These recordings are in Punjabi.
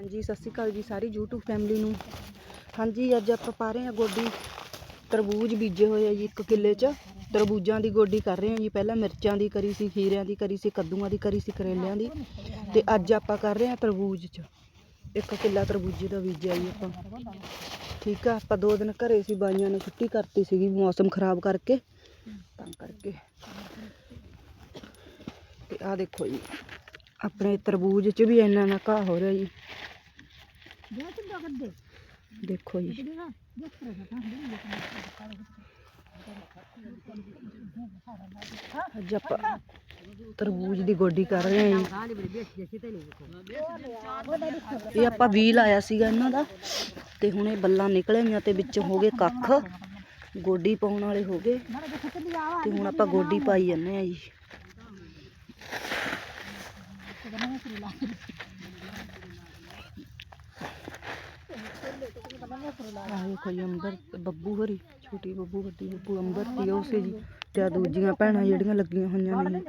ਹਾਂਜੀ, ਸਤਿ ਸ਼੍ਰੀ ਅਕਾਲ ਜੀ ਸਾਰੀ YouTube ਫੈਮਿਲੀ ਨੂੰ। ਹਾਂਜੀ, ਅੱਜ ਆਪਾਂ ਪਾ ਰਹੇ ਹਾਂ ਗੋਡੀ। ਤਰਬੂਜ ਬੀਜੇ ਹੋਏ ਆ ਜੀ ਇੱਕ ਕਿੱਲੇ 'ਚ। ਤਰਬੂਜਾਂ ਦੀ ਗੋਡੀ ਕਰ ਰਹੇ ਹਾਂ ਜੀ। ਪਹਿਲਾਂ ਮਿਰਚਾਂ ਦੀ ਕਰੀ ਸੀ, ਖੀਰਿਆਂ ਦੀ ਕਰੀ ਸੀ, ਕੱਦੂਆਂ ਦੀ ਕਰੀ ਸੀ, ਕਰੇਲਿਆਂ ਦੀ। ਤੇ ਅੱਜ ਆਪਾਂ ਕਰ ਰਹੇ ਹਾਂ ਤਰਬੂਜ 'ਚ। ਇੱਕ ਕਿੱਲਾ ਤਰਬੂਜੇ ਦਾ ਬੀਜਿਆ ਜੀ ਆਪਾਂ। ਠੀਕ ਆ, ਆਪਾਂ ਦੋ ਦਿਨ ਘਰੇ ਸੀ, ਬਾਈਆਂ ਨੇ ਛੁੱਟੀ ਕਰਤੀ ਸੀਗੀ ਮੌਸਮ ਖਰਾਬ ਕਰਕੇ। ਤਾਂ ਕਰਕੇ। ਤੇ ਆਹ ਦੇਖੋ ਜੀ। ਆਪਣੇ ਤਰਬੂਜ 'ਚ ਵੀ ਇੰਨਾ ਨਾ ਘਾਹ ਹੋ ਰਿਹਾ ਜੀ। ਦੇਖੋ ਜੀ। ਅੱਜ ਆਪਾਂ ਤਰਬੂਜ ਦੀ ਗੋਡੀ ਕਰ ਰਹੇ ਹਾਂ ਜੀ। ਇਹ ਆਪਾਂ ਵੀ ਲਾਇਆ ਸੀਗਾ ਇਹਨਾਂ ਦਾ ਤੇ ਹੁਣ ਇਹ ਬੱਲਾਂ ਨਿਕਲਣਗੀਆਂ ਤੇ ਵਿੱਚ ਹੋ ਗਏ ਕੱਖ। ਗੋਡੀ ਪਾਉਣ ਵਾਲੇ ਹੋ ਗਏ। ਤੇ ਹੁਣ ਆਪਾਂ ਗੋਡੀ ਪਾਈ ਜਾਂਦੇ ਆ ਜੀ। ਆਹ ਦੇਖੋ ਜੀ, ਅੰਬਰ ਬੱਬੂ ਹਰੀ, ਛੋਟੀ ਬੱਬੂ ਵੱਡੀ ਬੱਬੂ ਅੰਬਰ ਤੇ ਉਹ ਸੀ ਜੀ ਤੇ ਦੂਜੀਆਂ ਭੈਣਾਂ ਜਿਹੜੀਆਂ ਲੱਗੀਆਂ ਹੋਈਆਂ ਨੇ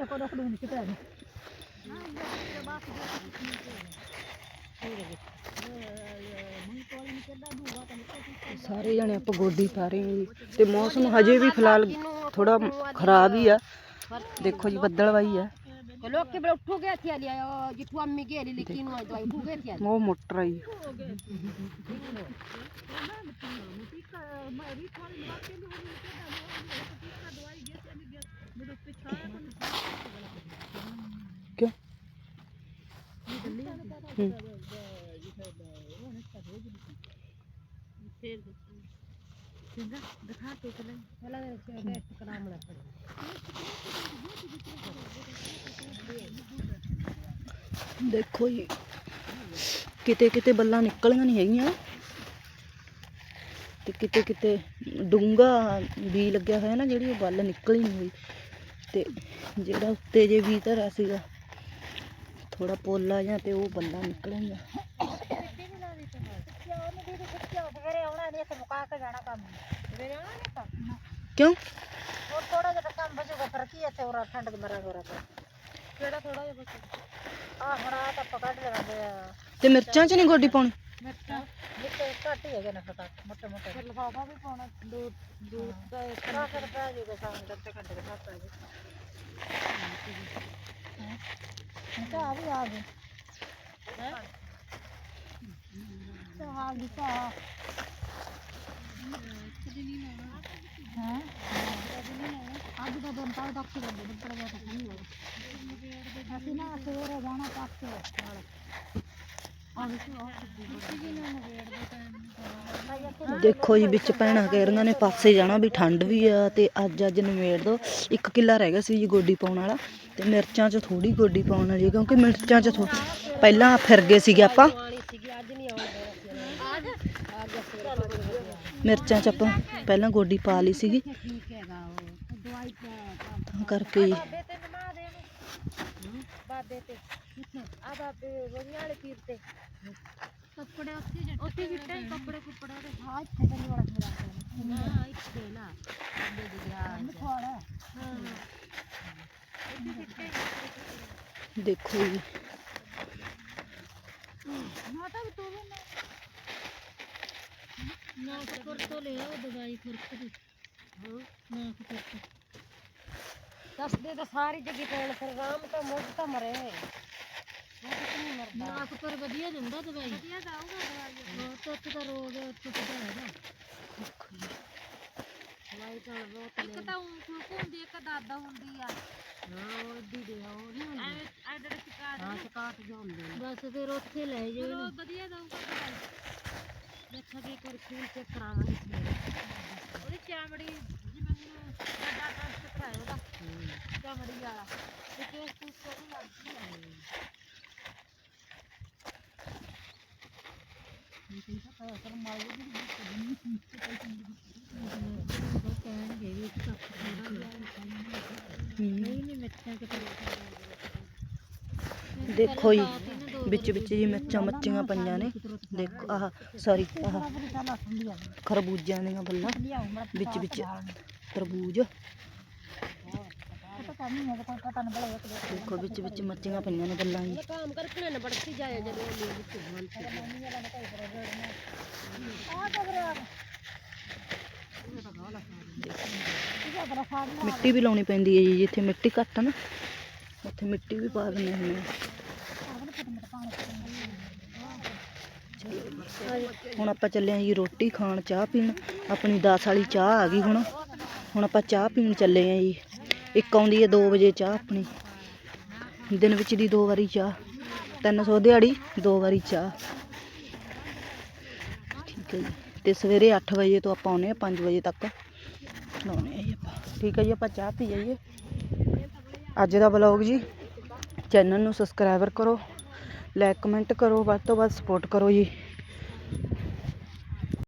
ਸਾਰੇ ਜਣੇ ਆਪਾਂ ਗੋਡੀ ਪਾ ਰਹੇ ਹਾਂ ਜੀ। ਤੇ ਮੌਸਮ ਹਜੇ ਵੀ ਫਿਲਹਾਲ ਥੋੜਾ ਖਰਾਬ ਹੀ ਆ। ਦੇਖੋ ਜੀ, ਬੱਦਲਵਾਈ ਆ। તો લોક કે પેલો ઉઠું કે થી આલી જીઠું અમ્મી કે લીલી કીનું હોય તો ઉઠું કે થી આલી ઓ મોટર આઈ क्यों हम्म ਕਿਉਂ ਹੂੰ दिखाते चले चला टेस्ट कराम लग ਦੇਖੋ ਜੀ ਕਿਤੇ ਕਿਤੇ ਬੱਲਾਂ ਨਿਕਲੀਆਂ ਨਹੀਂ ਹੈਗੀਆਂ ਤੇ ਕਿਤੇ ਕਿਤੇ ਡੂੰਗਾ ਵੀ ਲੱਗਿਆ ਹੋਇਆ ਨਾ ਜਿਹੜੀ ਉਹ ਬੱਲ ਨਿਕਲ ਹੀ ਨਹੀਂ ਹੋਈ ਤੇ ਜਿਹੜਾ ਉੱਤੇ ਜੇ ਵੀ ਧਰਿਆ ਸੀਗਾ ਥੋੜਾ ਪੋਲਾ ਜਾਂ ਤੇ ਉਹ ਬੱਲਾਂ ਨਿਕਲਣਗੀਆਂ ਸਵੇਰੇ ਆਉਣਾ ਨਹੀਂ ਤੇ ਮੁਕਾ ਕੇ ਜਾਣਾ ਕੰਮ ਸਵੇਰੇ ਆਉਣਾ ਨਹੀਂ ਤਾਂ ਕਿਉਂ ਹੋਰ ਥੋੜਾ ਜਿਹਾ ਕੰਮ ਬਚੂਗਾ ਫਿਰ ਕੀ ਇੱਥੇ ਹੋਰ ਠੰਡ ਦੇ ਮਰਾ ਹੋਰਾ ਕਿਹੜਾ ਥੋੜਾ ਜਿਹਾ ਬਚੂ ਆ ਹੁਣ ਆ ਤਾਂ ਪਕੜ ਲੈਂਦੇ ਆ ਤੇ ਮਿਰਚਾਂ 'ਚ ਨਹੀਂ ਗੋਡੀ ਪਾਉਣੀ ਮਿਰਚਾਂ ਵਿੱਚ ਘੱਟ ਹੀ ਹੈਗੇ ਨੇ ਪਤਾ ਮੋਟੇ ਮੋਟੇ ਫਿਰ ਲਫਾਫਾ ਵੀ ਪਾਉਣਾ ਦੋ ਦੋ ਤਾਂ ਇੱਕ ਫਿਰ ਪੈ ਜੂਗਾ ਸਾਹਮਣੇ ਦੱਤੇ ਘੰਟੇ ਦੇ ਖਾਤਾ ਜੀ ਹਾਂ ਤਾਂ ਆ ਵੀ ਆ ਗਏ ਹੈ ਤਾਂ ਆ ਗਈ ਤਾਂ ਹਾਂ ਅੱਜ ਦਾ ਦਿਨ ਤਾਂ ਡਾਕਟਰ ਦੇ ਦਿਨ ਪੜ ਗਿਆ ਤਾਂ ਨਹੀਂ ਹੋਇਆ ਅਸੀਂ ਨਾ ਸਵੇਰੇ ਜਾਣਾ ਪਾਸੇ ਨਾਲ ਦੇਖੋ ਜੀ ਵਿੱਚ ਪੈਣਾ ਕਹਿ ਰਹੀਆਂ ਨੇ ਪਾਸੇ ਜਾਣਾ ਵੀ ਠੰਡ ਵੀ ਆ ਤੇ ਅੱਜ ਅੱਜ ਨਿਮੇੜ ਦੋ ਇੱਕ ਕਿੱਲਾ ਰਹਿ ਗਿਆ ਸੀ ਜੀ ਗੋਡੀ ਪਾਉਣ ਵਾਲਾ ਤੇ ਮਿਰਚਾਂ 'ਚ ਥੋੜੀ ਗੋਡੀ ਪਾਉਣ ਵਾਲੀ ਆ, ਕਿਉਂਕਿ ਮਿਰਚਾਂ 'ਚ ਥੋ- ਪਹਿਲਾਂ ਫਿਰ ਗਏ ਸੀਗੇ ਆਪਾਂ ਮਿਰਚਾਂ 'ਚ ਆਪਾਂ ਪਹਿਲਾਂ ਗੋਡੀ ਪਾ ਲਈ ਸੀਗੀ। ਠੀਕ ਹੈਗਾ ਉਹ ਦਵਾਈ ਤਾਂ ਕਰਕੇ ਜੀ ਬਾਬੇ ਤੇ ਨਮਾ ਦੇ ਨੂੰ ਬਾਬੇ ਤੇ ਆ ਬਾਬੇ ਵਧੀਆ ਵਾਲੇ ਪੀਰ ਤੇ ਕੱਪੜੇ ਉੱਥੇ ਜੱਟ ਉੱਥੇ ਜਿੱਟੇ ਕੱਪੜੇ ਕੁੱਪੜੇ ਦੇ ਹਾਂ ਇੱਥੇ ਤੇ ਨਹੀਂ ਵਾਲਾ ਮੇਰਾ ਹਾਂ ਇੱਥੇ ਨਾ ਬਾਬੇ ਦੀ ਗਰਾਜ ਮਖੌੜਾ ਹਾਂ। ਦੇਖੋ ਜੀ ਮਾਤਾ ਵੀ ਤੂੰ ਵੀ ਕਰ ਦੱਸਦੇ ਤਾਂ ਸਾਰੀ ਜਗ੍ਹਾ ਪੈਣ ਫਿਰ ਰਾਮ ਤਾਂ ਮੁੱਢ ਤਾਂ ਮਰੇ। ਨਾਕ ਪਰ ਵਧੀਆ ਜਾਂਦਾ ਦਵਾਈ। ਵਧੀਆ ਜਾਊਗਾ ਦਵਾਈ। ਹਾਂ ਟੁੱਟ ਦਾ ਰੋਗ ਟੁੱਟਦਾ ਹੈਗਾ। ਦਵਾਈ ਤਾਂ ਬਹੁਤ ਲੈ ਇੱਕ ਤਾਂ ਉਂਠ ਹੁੰਦੀ ਇੱਕ ਦਾਦਾ ਹੁੰਦੀ ਆ। ਹਾਂ ਉਹ ਏਡੀ ਦੇ ਆ, ਉਹ ਨਹੀਂ ਹੁੰਦੀ। ਐ ਜਿਹੜੇ ਸ਼ਿਕਾਰ ਹਾਂ ਸ਼ਿਕਾਰ ਜੋ ਹੁੰਦੇ ਨੇ। ਬਸ ਫਿਰ ਉੱਥੇ ਲੈ ਜਾਓ ਵਧੀਆ ਦਵਾਈ। ਦੇਖਾਂਗੇ ਇੱਕ ਵਾਰ ਖੂਨ ਚੈੱਕ ਕਰਾਵਾਂਗੇ ਸਵੇਰੇ ਉਹਦੀ ਚਾਮੜੀ ਜਿਵੇਂ ਹੁਣ ਵੱਡਾ ਟੈਸਟ ਕਰਾਇਆ ਉਹਦਾ। ਚਾਮੜੀ ਵਾਲਾ। ਤੇ ਕੇਸ ਕੂਸ ਤੋਂ ਵੀ ਲੱਗਦੀ ਹੈ ਕਹਿਣਗੇ ਵੀ ਇੱਕ ਕੱਪ ਨਹੀਂ ਨਹੀਂ ਮਿਰਚਾਂ ਕਿਤੇ ਦੇਖੋ ਜੀ ਵਿੱਚ ਵਿੱਚ ਜੀ ਮਿਰਚਾਂ ਮੱਚੀਆਂ ਪਈਆਂ ਨੇ ਦੇਖੋ ਆਹ ਸੌਰੀ ਆਹ ਖਰਬੂਜਿਆਂ ਦੀਆਂ ਬੱਲਾਂ ਵਿੱਚ ਵਿੱਚ ਤਰਬੂਜ ਦੇਖੋ ਵਿੱਚ ਵਿੱਚ ਮੱਚੀਆਂ ਪਈਆਂ ਨੇ ਗੱਲਾਂ ਜੀ काम करके ना बढ़ती जाए जरूर ਮਿੱਟੀ ਵੀ ਲਾਉਣੀ ਪੈਂਦੀ ਹੈ ਜੀ ਜਿੱਥੇ ਮਿੱਟੀ ਘੱਟ ਆ ਨਾ ਉੱਥੇ ਮਿੱਟੀ ਵੀ ਪਾ ਦਿੰਦੇ ਹੁੰਦੇ ਹੁਣ ਆਪਾਂ ਚੱਲੇ ਆ ਜੀ ਰੋਟੀ ਖਾਣ, ਚਾਹ ਪੀਣ। ਆਪਣੀ 10 ਵਾਲੀ ਚਾਹ ਆ ਗਈ ਹੁਣ। ਹੁਣ ਆਪਾਂ ਚਾਹ ਪੀਣ ਚੱਲੇ ਆ ਜੀ। ਇੱਕ ਆਉਂਦੀ ਹੈ 2 ਵਜੇ ਚਾਹ ਆਪਣੀ। ਦਿਨ ਵਿੱਚ ਦੀ ਦੋ ਵਾਰੀ ਚਾਹ। 300 ਦਿਹਾੜੀ, ਦੋ ਵਾਰੀ ਚਾਹ। ਠੀਕ ਹੈ ਜੀ। ਤੇ ਸਵੇਰੇ 8 ਵਜੇ ਤੋਂ ਆਪਾਂ ਆਉਨੇ ਆ 5 ਵਜੇ ਤੱਕ ਲਾਉਨੇ ਆ ਜੀ ਆਪਾਂ। ਠੀਕ ਹੈ ਜੀ, ਆਪਾਂ ਚਾਹ ਪੀ ਜਾਈਏ ਅੱਜ ਦਾ ਵਲੌਗ ਜੀ। ਚੈਨਲ ਨੂੰ ਸਬਸਕ੍ਰਾਈਬਰ ਕਰੋ। ਲਾਈਕ ਕਮੈਂਟ ਕਰੋ ਵੱਧ ਤੋਂ ਵੱਧ ਸਪੋਰਟ ਕਰੋ ਜੀ।